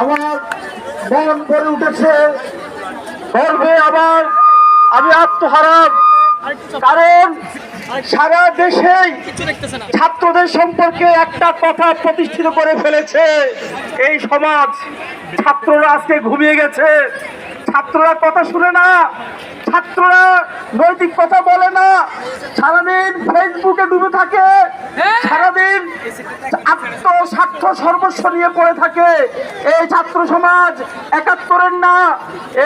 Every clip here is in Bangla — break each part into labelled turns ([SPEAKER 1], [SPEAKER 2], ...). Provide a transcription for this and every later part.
[SPEAKER 1] আমার মন ভরে উঠেছে। গর্বে আবার আমি আত্মহারাম কারণ সারা দেশেই ছাত্রদের সম্পর্কে একটা কথা প্রতিষ্ঠিত করে ফেলেছে। এই সমাজ ছাত্ররা আজকে ঘুমিয়ে গেছে। ছাত্ররা কথা শুনে না। ছাত্ররা নৈতিক কথা বলে না। সারাদিন ফেসবুকে ডুবে থাকে। সারাদিন আত্মস্বার্থ সর্বস্ব নিয়ে পড়ে থাকে। এই ছাত্র সমাজ একাত্তরের না,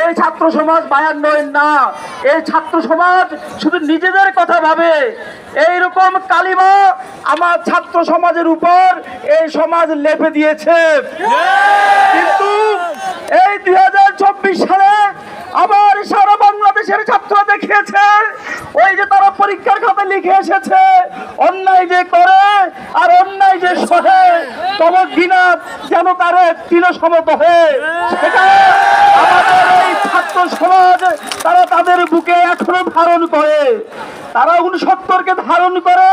[SPEAKER 1] এই ছাত্র সমাজ বায়ান্নয়ের না। এই ছাত্র সমাজ শুধু নিজেদের কথা ভাবে। এইরকম কালিমা আমার ছাত্র সমাজের উপর এই সমাজ লেপে দিয়েছে। কিন্তু এই দুই হাজার চব্বিশ সালে আবার সারা বাংলাদেশের ছাত্ররা দেখিয়েছে ওই যে তারা পরীক্ষার এসেছে। অন্যায় যে করে আর অন্যায় যে সহে, তবে ঘৃণা যেন তার তৃণ সমত হয়ে সেটা আমাদের এই ছাত্র সমাজ, তারা তাদের বুকে এখনও ধারণ করে। তারা উনসত্তরকে ধারণ করে,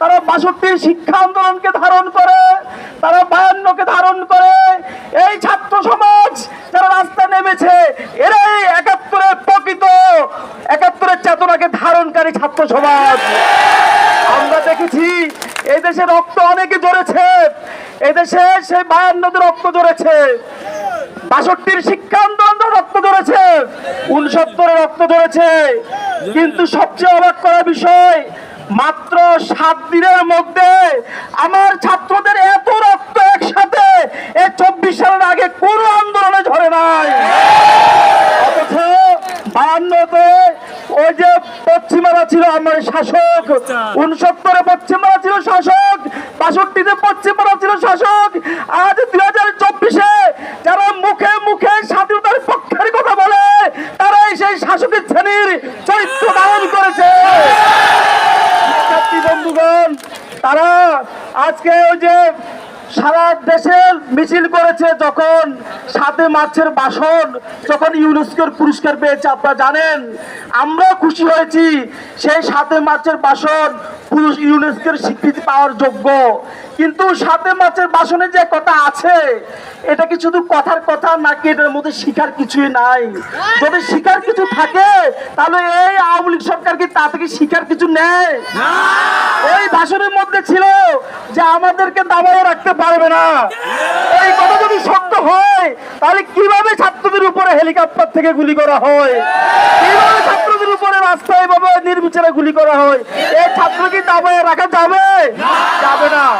[SPEAKER 1] তারা বাষট্টির শিক্ষা আন্দোলনকে ধারণ করে, তারা বায়ান্নকে ধারণ করে। এই ছাত্র সমাজ যারা রাস্তায় নেমেছে, এরাই একাত্তরের প্রকৃত একাত্তরের চেতনাকে ধারণকারী ছাত্র সমাজ। আমরা দেখেছি এই দেশে রক্ত অনেকে জড়েছে এদেশে সেই বায়ান্নদের রক্ত জড়েছে বাষট্টির শিক্ষা আন্দোলন রক্ত ধরেছে উনসত্তরে রক্ত ধরেছে কিন্তু সবচেয়ে অবাক করা বিষয়, মাত্র সাত দিনের মধ্যে আমার ছাত্রদের এত রক্ত একসাথে এই চব্বিশ সালের আগে কোন আন্দোলনে ঝরে নাই অথচ বায়ান্নতে ওই যে পশ্চিমারা ছিল আমার শাসক। উনসত্তরে পশ্চিমারা ছিল শাসক বাষট্টিতে পশ্চিমারা ছিল শাসক। আজ দুই হাজার চব্বিশে যারা মুখে মুখে স্বাধীনতার পক্ষের কথা বলে তারাই সেই শাসকের শ্রেণির চরিত্র ধারণ করেছে। বন্ধুগণ তারা আজকে ওই যে সারা দেশে মিছিল করেছে যখন সাথে মাছের বাসন যখন ইউনেস্কোর পুরস্কার পেয়েছে, আপনারা জানেন? আমরা খুশি হয়েছি সেই সাথে মাছের বাসন পুরুষ ইউনেস্কোর স্বীকৃতি পাওয়ার যোগ্য। কিন্তু সাথে মাছের বাসনে যে কথা আছে, এটা কি শুধু কথার কথা নাকি এটার মধ্যে শিখার কিছুই নাই? যদি শিখার কিছু থাকে, তাহলে এই আওয়ামী লীগ সরকার কি তা থেকে শিখার কিছু নেয়? ওই ভাষণের মধ্যে ছিল যে আমাদেরকে দাবায় রাখতে পারবে না। এই কথা যদি শক্ত হয়, তাহলে কীভাবে ছাত্রদের উপরে হেলিকপ্টার থেকে গুলি করা হয়? কীভাবে ছাত্রদের উপরে রাস্তায় এভাবে নির্বিচারে গুলি করা হয়। এই ছাত্র কি দাবায় রাখা যাবে? যাবে না।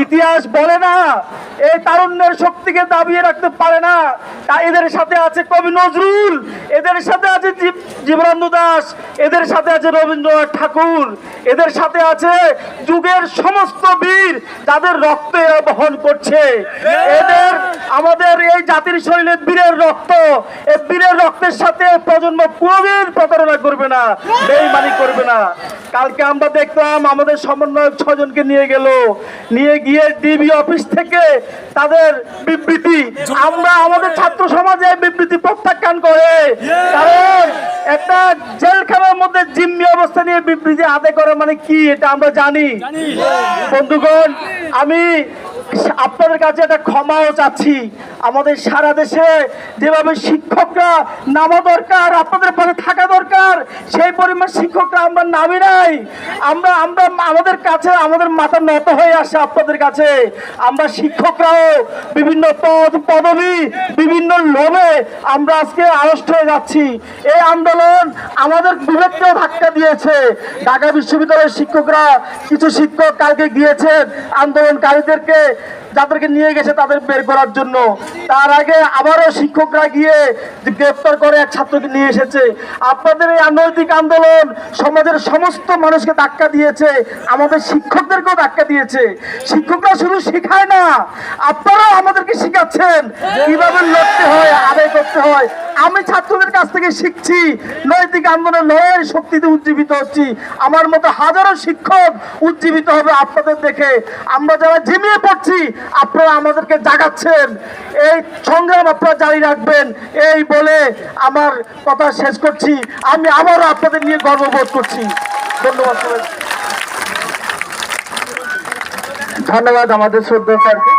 [SPEAKER 1] ইতিহাস বলে না। এই তারুণ্যের শক্তিকে দাবিয়ে রাখতে পারে না। এদের সাথে আছে কবি নজরুল, এদের সাথে আছে জীব- জীবনানন্দ দাস, এদের সাথে আছে রবীন্দ্রনাথ ঠাকুর, এদের সাথে আছে যুগের সমস্ত বীর যাদের রক্ত এরা বহন করছে। এদের, আমাদের এই জাতির শরীরে বীরের রক্ত, এই বীরের রক্তের সাথে প্রজন্ম কোনোদিন প্রতারণা করবে না বেইমানি করবে না। কালকে আমরা দেখলাম আমাদের সমন্বয়ক ছজনকে নিয়ে গেল। নিয়ে গিয়ে ডিবি অফিস থেকে তাদের বিবৃতি। আমরা আমাদের ছাত্র সমাজে বিবৃতি প্রত্যাখ্যান করে। কারণ একটা জেলখানার মধ্যে জিম্মি অবস্থা নিয়ে বিবৃতি আদায় করা মানে কি এটা আমরা জানি। বন্ধুগণ আমি আপনাদের কাছে একটা ক্ষমাও চাচ্ছি। আমাদের সারা দেশে যেভাবে শিক্ষকরা নামা দরকার, আপনাদের পাশে থাকা দরকার, সেই পরিমাণ শিক্ষকরা আমরা নামি নাই। আমরা আমরা আমাদের কাছে, আমাদের মাথা নত হয়ে আসে আপনাদের কাছে। আমরা শিক্ষকরাও বিভিন্ন পদ, পদবি, বিভিন্ন লোভে আমরা আজকে আড়ষ্ট হয়ে যাচ্ছি। এই আন্দোলন আমাদের বিবেককেও ধাক্কা দিয়েছে। ঢাকা বিশ্ববিদ্যালয়ের শিক্ষকরা কিছু শিক্ষক কালকে গিয়েছেন আন্দোলনকারীদেরকে যাদেরকে নিয়ে গেছে তাদের বের করার জন্য। তার আগে আবারও শিক্ষকরা গিয়ে গ্রেপ্তার করে এক ছাত্রকে নিয়ে এসেছে। আপনাদের এই আন্তর্জাতিক আন্দোলন সমাজের সমস্ত মানুষকে ধাক্কা দিয়েছে, আমাদের শিক্ষকদেরকেও ধাক্কা দিয়েছে। শিক্ষকরা শুধু শেখায় না, আপনারাও আমাদেরকে শিখাচ্ছেন কীভাবে লড়তে হয় হয় আমি ছাত্রদের কাছ থেকে শিখছি, নৈতিক আন্দোলনের লড়াইয়ের শক্তিতে উজ্জীবিত হচ্ছি। আমার মতো হাজারো শিক্ষক উজ্জীবিত হবে আপনাদের দেখে। আমরা যারা ঝিমিয়ে পড়ছি, আপনারা আমাদেরকে জাগাচ্ছেন। এই সংগ্রাম আপনারা জারি রাখবেন। এই বলে আমার কথা শেষ করছি। আমি আবারও আপনাদের নিয়ে গর্ববোধ করছি। ধন্যবাদ ধন্যবাদ আমাদের শ্রদ্ধা স্যারকে।